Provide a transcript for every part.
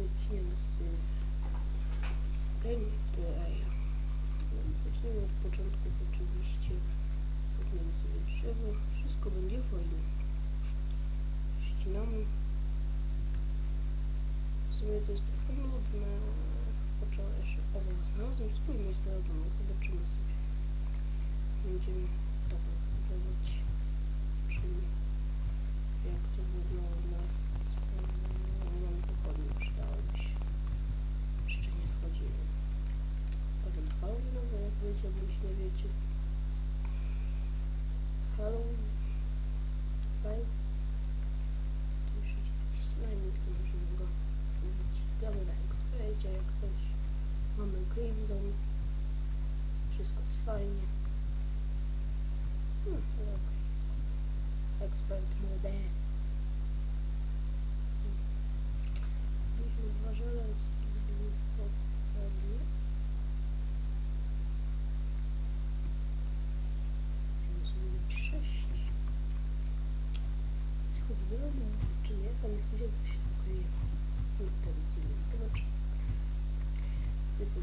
odcinek z, z gameplaya. Zaczniemy od początku oczywiście. Zrobimy sobie drzewo. Wszystko będzie fajnie. Ścinamy. W sumie to jest trochę nudne. Poczęła jeszcze owo znalazłem swój miejsce na domu. Zobaczymy sobie. Będziemy tak budować. Czyli jak to wygląda. Nam pochodnie przydałyby się. Jeszcze nie schodzimy. Stawiam Halloweenowe, jak wiecie, bądź nie wiecie. Halloween. Fajnie. Tu już jest jakiś slajmik, to możemy go użyć. Gramy na ekspercie, jak coś. Mamy Green Zone. Wszystko jest fajnie. Hmm, dobra. Możemy zrobić sześć. Jest choć wyrobił, czy nie? Tam jest gdzie to się ukryje. No to widzimy, zobaczymy. Jest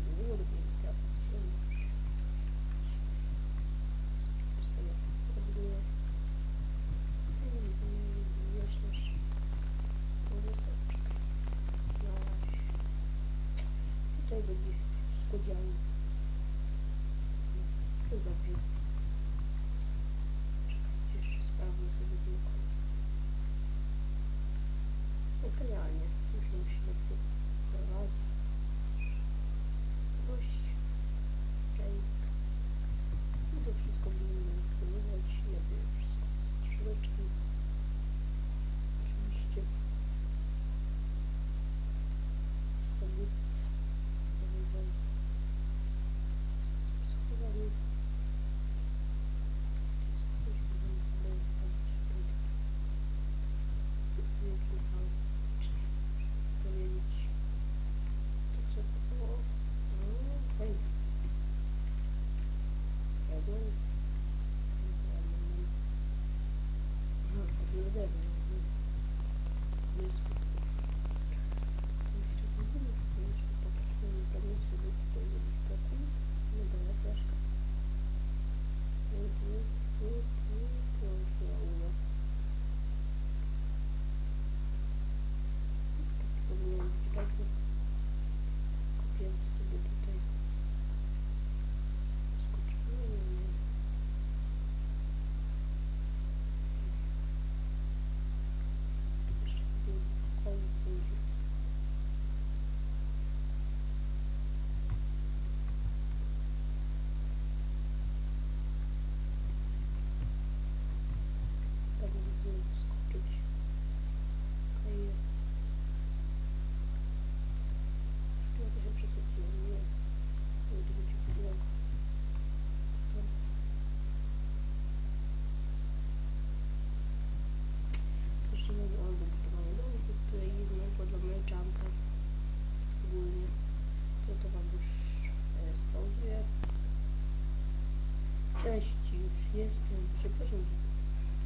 8.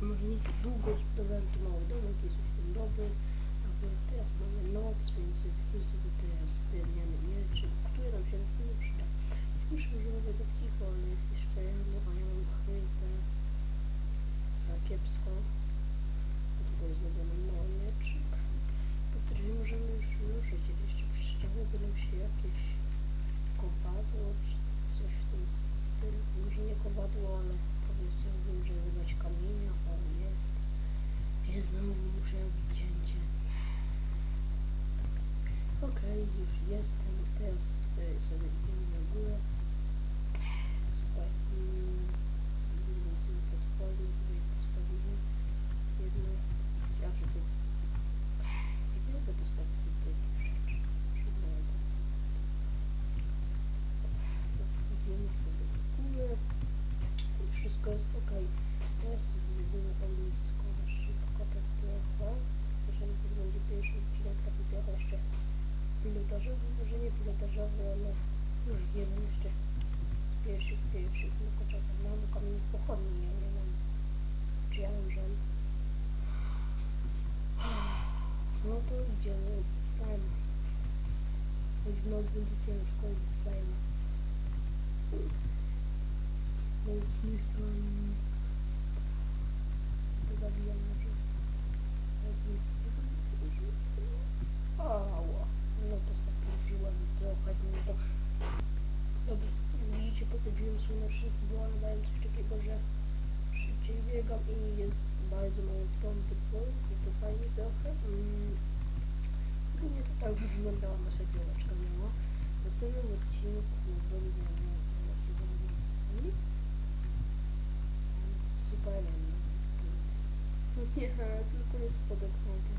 Może nie tak długo sprzedawałem to mały domek, jest już ten dobry. Teraz mamy noc, więc kupimy sobie teraz drewniane miecze, które nam się nie przyda. Muszę, że robię tak cicho, ale jest już pełno, a ja mam chrypę. A kiepsko. Dlatego jest zrobione. Wszystko jest ok. Teraz zrobimy ognisko szybko, tak trochę. Jeżeli to będzie pierwszy odcinek, taki trochę jeszcze pilotażowy, może nie pilotażowy, ale już jeden jeszcze z pierwszych, pierwszych. No poczekaj, mam kamień pochodni, ja nie mam. Czy ja mam żel? No to idziemy. Fajnie. Choć w noc będzie ciężko i wstajemy. Mocny stan. To zabijam może. Ała. No to zakurzyłem trochę, no to... Dobra, widzicie, posadziłem słonecznik, bo dają coś takiego, że szybciej biegam i jest bardzo mało stąpy i to fajnie trochę. Mm. Głównie to tak wyglądała nasza działeczka miała. W następnym odcinku będę miał Superman. No nie, tylko jest spodek na tym.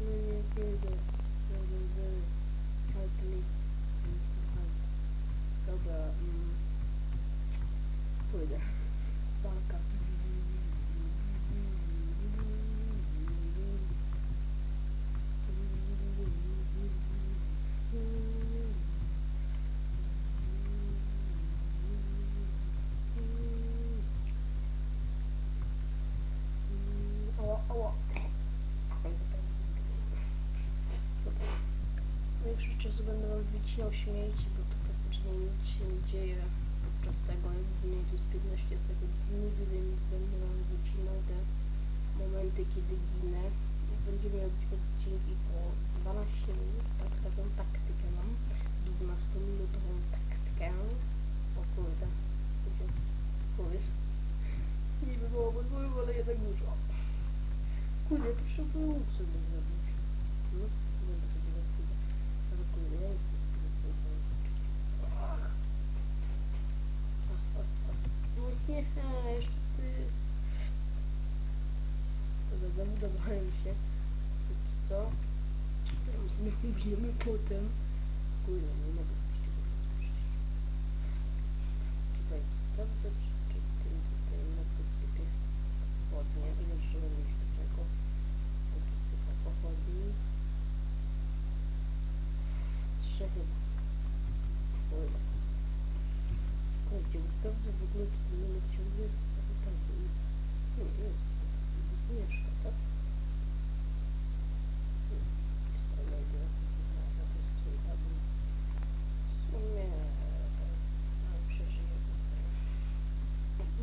No nie, kurde. Very, very hardly and so hard. Dobra, mm. Pójdę. Walka. Ała, wycinał śmieci, bo to praktycznie nic się nie dzieje podczas tego, jak mniej to jest 15 sekund nudy, więc będę wam wycinał te momenty, kiedy ginę. Będziemy robić odcinki po 12 minut, tak, taką taktykę mam, 12-minutową taktykę. O kurde, powiesz, niby było podwójnie, ale jednak dużo. Kurde, łuk sobie zrobić. No, będę sobie go kurde. Ale kurde, ja nie chcę sobie go kurde. Ach. Fast, fast, fast. No nie, jeszcze ty. Dobra, zabudowałem się. Póki co. Sobie ubijemy potem. Kurde, nie mogę tego rozpocząć. Czekaj, sprawdzę, czy, tym tutaj na podsypie pochodnie. Ile jeszcze będę mieć do tego? Podsypa pochodni. Trzy chyba. Kurde. Słuchajcie, sprawdzę w ogóle, czy ten numer ciągle jest sanitarium. Nie, jest. Mieszka, tak? Hmm, jest to media. Może to jest sanitarium. W sumie... Ale przeżyję bez tego.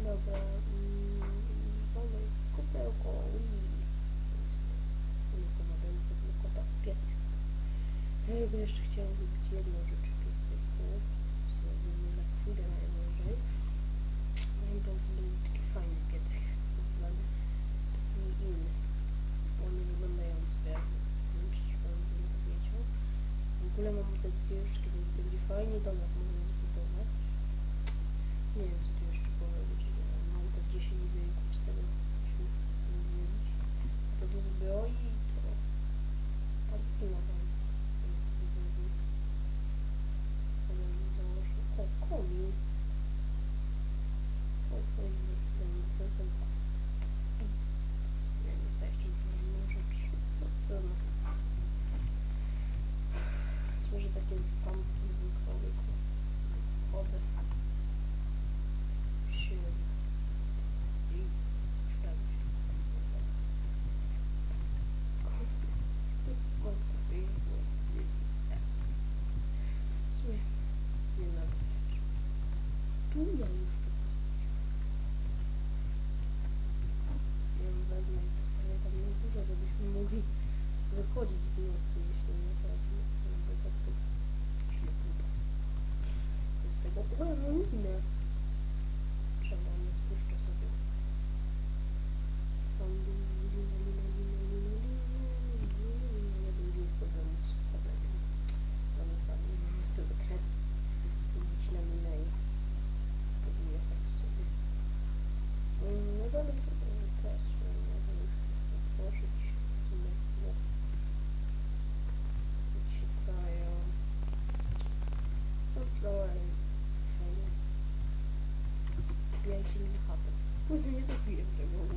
Dobra. Mm, mamy kupełko i... Ulokowane pewnie kota w piecyk. Ja bym jeszcze chciałam zrobić jedną rzecz w piecyku. Zrobimy na chwilę najwyżej. No i to zrobił taki fajny piecyk. Nazwany taki inny. One wyglądający jak nie wiem, czy wam bym powiedział. W ogóle mam te dwie szki, więc będzie fajnie domek można zbudować. Nie wiem co tu jeszcze powiedzieć. Mam te 10 wieków z tego to do zbroi to parkina wam. O, komin. O, komin. Będę ten Nie wiem, jest jeszcze inną rzecz. Co to ma? Służy takim pompom człowieku. Chodzę. Się. I sprawdzę się. Tu mam kupię. W sumie nie ma wystarczy. Tu ja już to postawię. Ja ją wezmę i postawię tam na górze, żebyśmy mogli wychodzić w nocy, jeśli nie tak, bo tak to ślepota. Z tego, o, ja mam inne. Trzeba, nie spuszczę sobie. Są lina, lina, lina, lina, lina, lina, lina, lina. Nie będzie już problemów z wchodeniem. Mamy fajnie, mamy sobie teraz wbić na minę i podjechać sobie. Mm, No dalej to będzie też, że mogę już otworzyć w sumie no. Wyciekają. Sunflower. Fajnie. Wbijajcie mi na